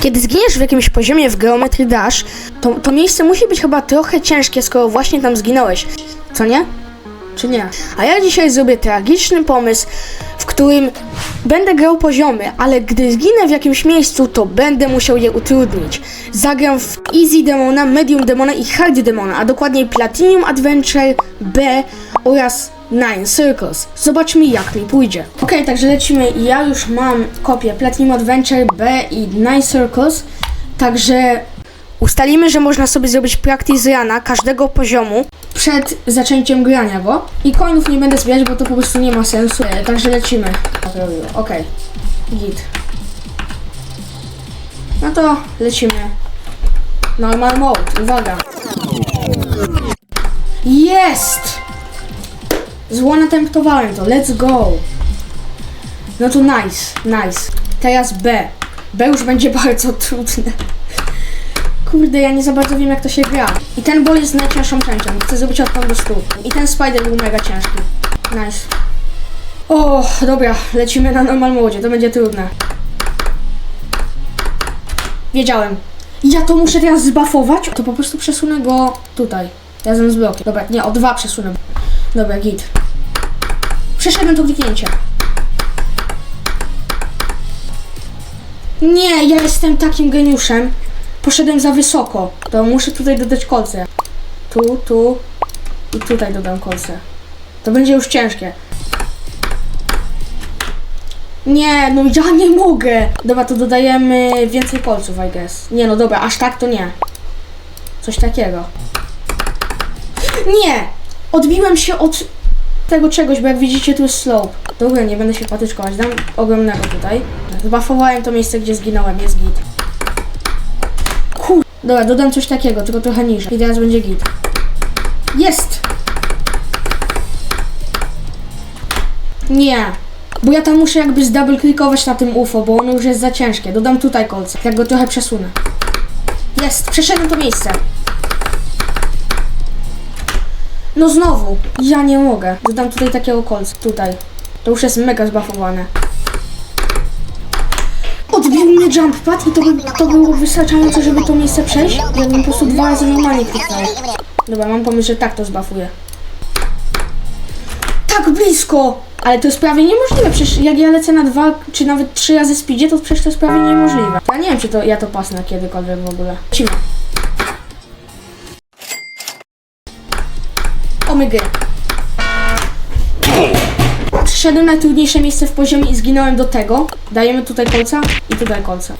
Kiedy zginiesz w jakimś poziomie w Geometry Dash, to, to miejsce musi być chyba trochę ciężkie, skoro właśnie tam zginąłeś. Co nie? Czy nie? A ja dzisiaj zrobię tragiczny pomysł, w którym będę grał poziomy, ale gdy zginę w jakimś miejscu, to będę musiał je utrudnić. Zagram w Easy Demona, Medium Demona i Hard Demona, a dokładniej Platinum Adventure B oraz Nine Circles. Zobaczmy jak mi pójdzie. Ok, także lecimy. Ja już mam kopię Platinum Adventure B i Nine Circles, także ustalimy, że można sobie zrobić practice rana każdego poziomu przed zaczęciem grania go. I coinów nie będę zbierać, bo to po prostu nie ma sensu. Także lecimy. Ok, git. No to lecimy. Normal mode, uwaga. Jest! Zło natemptowałem to, let's go. No to nice, nice. Teraz B. B już będzie bardzo trudne. Kurde, ja nie za bardzo wiem jak to się gra. I ten bol jest najcięższą częścią. Chcę zrobić od do 100. I ten spider był mega ciężki. Nice. O, dobra, lecimy na normal mode. To będzie trudne. Wiedziałem. Ja to muszę teraz zbafować? To po prostu przesunę go tutaj. Razem z blokiem. Dobra, nie, o dwa przesunę. Dobra, git. Przeszedłem to kliknięcie. Nie, ja jestem takim geniuszem. Poszedłem za wysoko. To muszę tutaj dodać kolce. Tu, tu i tutaj dodam kolce. To będzie już ciężkie. Nie, no ja nie mogę. Dobra, to dodajemy więcej kolców, I guess. Nie, no dobra, aż tak to nie. Coś takiego. Nie! Odbiłem się od tego czegoś, bo jak widzicie tu jest slope. Dobra, nie będę się patyczkować. Dam ogromnego tutaj. Zbafowałem to miejsce, gdzie zginąłem. Jest git. Kur... Dobra, dodam coś takiego, tylko trochę niżej. I teraz będzie git. Jest! Nie. Bo ja tam muszę jakby zdouble klikować na tym UFO, bo ono już jest za ciężkie. Dodam tutaj kolce. Jak go trochę przesunę. Jest! Przeszedłem to miejsce. No znowu, ja nie mogę. Dodam tutaj takiego kolca. Tutaj. To już jest mega zbafowane. Odbił mnie jump pad i to, by, to było wystarczające, żeby to miejsce przejść. Jakbym po prostu dwa razy normalnie kliknął. Dobra, mam pomysł, że tak to zbafuję. Tak blisko! Ale to jest prawie niemożliwe, przecież jak ja lecę na dwa, czy nawet trzy razy speedzie, to przecież to jest prawie niemożliwe. Ja nie wiem, czy to ja to pasnę kiedykolwiek w ogóle. Lecimy. Przyszedłem na trudniejsze miejsce w poziomie i zginąłem do tego. Dajemy tutaj kolca i tutaj kolca.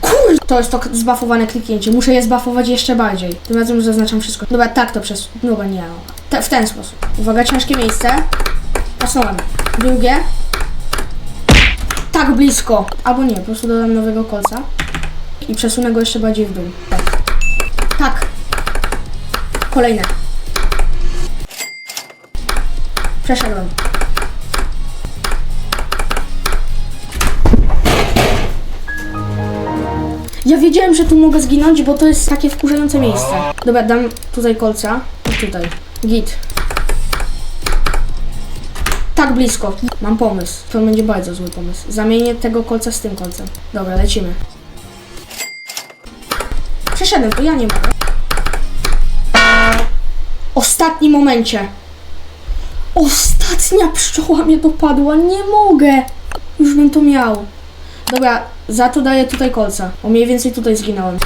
Kur... To jest to zbafowane kliknięcie. Muszę je zbafować jeszcze bardziej. Tym razem zaznaczam wszystko. Dobra, tak to przez... Dobra, nie. no. Te, w ten sposób. Uwaga, ciężkie miejsce. Pasnąłem. Drugie. Tak blisko. Albo nie, po prostu dodam nowego kolca. I przesunę go jeszcze bardziej w dół. Tak. Kolejne. Przeszedłem. Ja wiedziałem, że tu mogę zginąć, bo to jest takie wkurzające miejsce. Dobra, dam tutaj kolca i tutaj. Git. Tak blisko. Mam pomysł. To będzie bardzo zły pomysł. Zamienię tego kolca z tym kolcem. Dobra, lecimy. Przeszedłem, to ja nie mogę. Ostatnim momencie. Ostatnia pszczoła mnie dopadła. Nie mogę. Już bym to miał. Dobra, za to daję tutaj kolca. O mniej więcej tutaj zginąłem.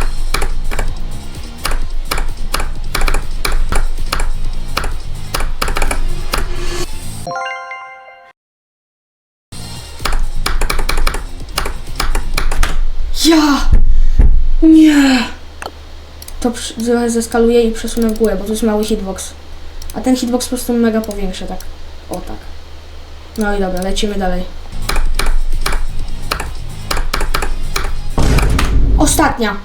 To trochę zeskaluję i przesunę w górę, bo to jest mały hitbox. A ten hitbox po prostu mega powiększę, tak. O tak. No i dobra, lecimy dalej. Ostatnia.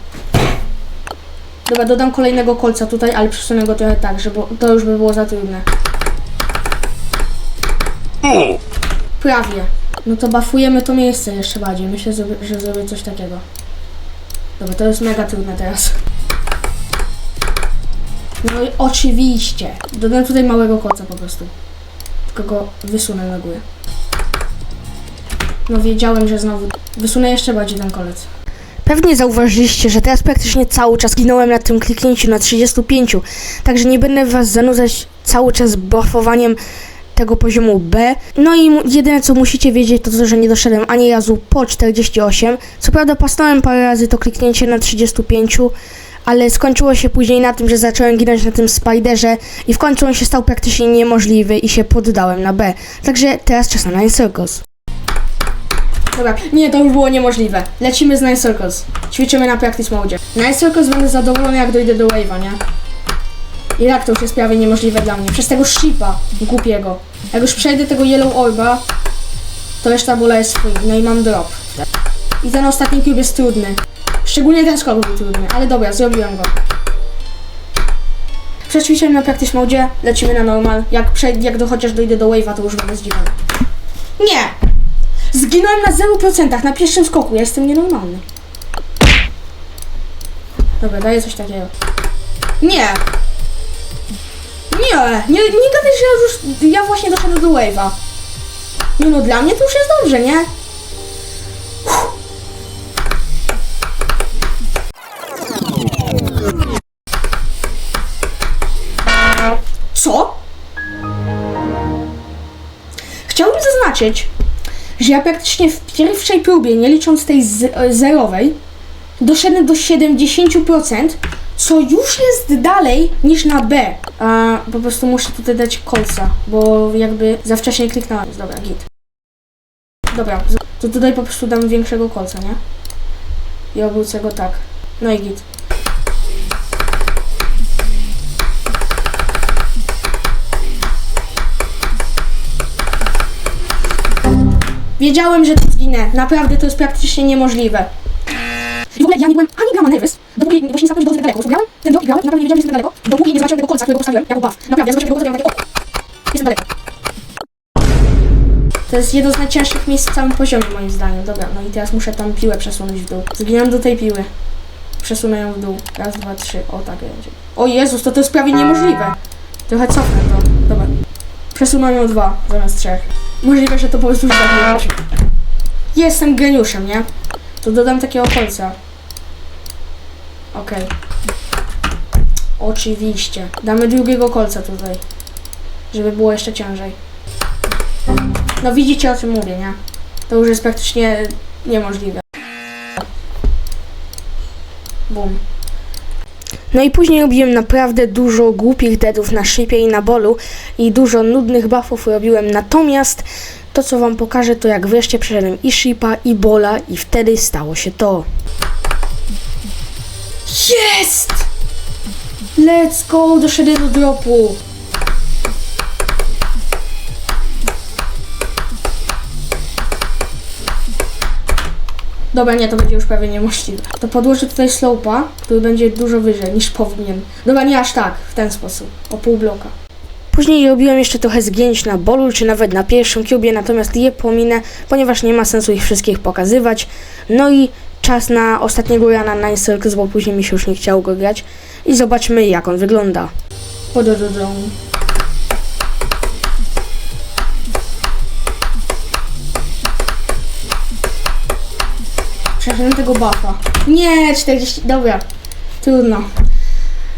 Dobra, dodam kolejnego kolca tutaj, ale przesunę go trochę tak, żeby to już by było za trudne. Prawie. No to bafujemy to miejsce jeszcze bardziej. Myślę, że zrobię coś takiego. Dobra, to jest mega trudne teraz. No i oczywiście. Dodam tutaj małego kolca po prostu. Tylko go wysunę na górę. No wiedziałem, że znowu wysunę jeszcze bardziej ten kolec. Pewnie zauważyliście, że teraz praktycznie cały czas ginąłem na tym kliknięciu na 35, także nie będę was zanudzać cały czas buffowaniem tego poziomu B. No i jedyne co musicie wiedzieć to to, że nie doszedłem ani razu po 48. Co prawda pasnąłem parę razy to kliknięcie na 35, ale skończyło się później na tym, że zacząłem ginąć na tym Spiderze i w końcu on się stał praktycznie niemożliwy i się poddałem na B. Także teraz czas na Nine Circles. Dobra, nie, to już było niemożliwe. Lecimy z Nine Circles. Ćwiczymy na practice mode. Nine Circles będę zadowolony jak dojdę do wave'a, nie? I tak to już jest prawie niemożliwe dla mnie. Przez tego shipa głupiego. Jak już przejdę tego Yellow Orba, to reszta bola jest free. No i mam drop. I ten ostatni cube jest trudny. Szczególnie ten skok był trudny, ale dobra, zrobiłem go. Przećwiczyłem na practice mode, lecimy na normal. Jak, przej- jak do, chociaż dojdę do wave'a, to już będę zdziwiony. Nie! Zginąłem na 0% na pierwszym skoku, ja jestem nienormalny. Dobra, daję coś takiego. Nie! Nie, nie, nie gadaj, że ja już, ja właśnie doszedłem do wave'a. Nie no, dla mnie to już jest dobrze, nie? Zaznaczyć, że ja praktycznie w pierwszej próbie, nie licząc tej e, zerowej, doszedłem do 70%, co już jest dalej niż na B. A po prostu muszę tutaj dać kolca, bo jakby za wcześnie kliknąłem. Dobra, git. Dobra, to tutaj po prostu dam większego kolca, nie? I obrócę go tak. No i git. Wiedziałem, że tu zginę. Naprawdę to jest praktycznie niemożliwe. I w ogóle ja nie byłem ani grama nervous, dopóki właśnie nie zacząłem do daleko. Po prostu grałem, ten drop i grałem, naprawdę nie wiedziałem, że jestem tak daleko, dopóki nie zobaczyłem tego kolca, którego postawiłem, jako buff. Naprawdę, ja zobaczyłem tego kolca takie, o, jestem daleko. To jest jedno z najcięższych miejsc w całym poziomie, moim zdaniem. Dobra, no i teraz muszę tą piłę przesunąć w dół. Zginąłem do tej piły. Przesunę ją w dół. Raz, dwa, trzy. O, tak będzie. O Jezus, to to jest prawie niemożliwe. Trochę cofnę to. Dobra. Przesunę ją dwa zamiast trzech. Możliwe, że to po prostu już tak Jestem geniuszem, nie? To dodam takiego kolca. Okej. Oczywiście. Damy drugiego kolca tutaj. Żeby było jeszcze ciężej. No widzicie o czym mówię, nie? To już jest praktycznie niemożliwe. Bum. No i później robiłem naprawdę dużo głupich deadów na shipie i na bolu i dużo nudnych buffów robiłem, natomiast to co wam pokażę to jak wreszcie przeszedłem i shipa i bola i wtedy stało się to. Jest! Let's go! Doszedłem do dropu! Dobra, nie, to będzie już prawie niemożliwe. To podłożę tutaj slopa, który będzie dużo wyżej niż powinien. Dobra, nie aż tak, w ten sposób, o pół bloka. Później robiłem jeszcze trochę zgięć na bolu, czy nawet na pierwszym cubie, natomiast je pominę, ponieważ nie ma sensu ich wszystkich pokazywać. No i czas na ostatniego rana Nine Circles, bo później mi się już nie chciało go grać. I zobaczmy jak on wygląda. Podododą. Przeszedłem tego buffa. Nie, 40, dobra. Trudno.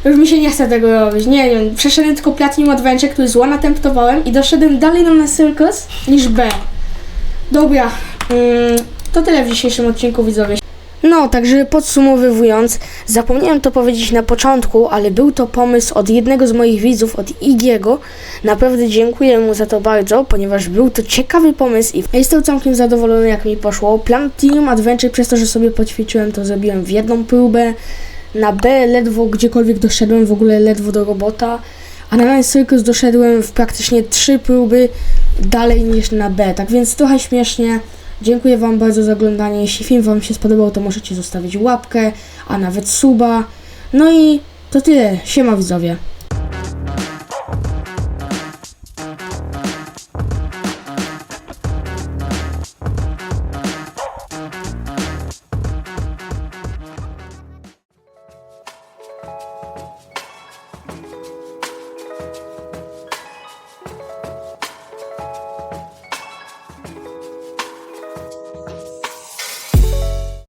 Już mi się nie chce tego robić. Nie wiem, przeszedłem tylko Platinum Adventure, który zła natemptowałem i doszedłem dalej na na Circus niż B. Dobra, mm, to tyle w dzisiejszym odcinku, widzowie. No, także podsumowując, zapomniałem to powiedzieć na początku, ale był to pomysł od jednego z moich widzów, od Igiego. Naprawdę dziękuję mu za to bardzo, ponieważ był to ciekawy pomysł i jestem całkiem zadowolony jak mi poszło. Platinum Adventure przez to, że sobie poćwiczyłem, to zrobiłem w jedną próbę. Na B ledwo gdziekolwiek doszedłem, w ogóle ledwo do robota. A na Nine Circus doszedłem w praktycznie trzy próby dalej niż na B. Tak więc trochę śmiesznie. Dziękuję Wam bardzo za oglądanie. Jeśli film Wam się spodobał, to możecie zostawić łapkę, a nawet suba. No i to tyle. Siema widzowie.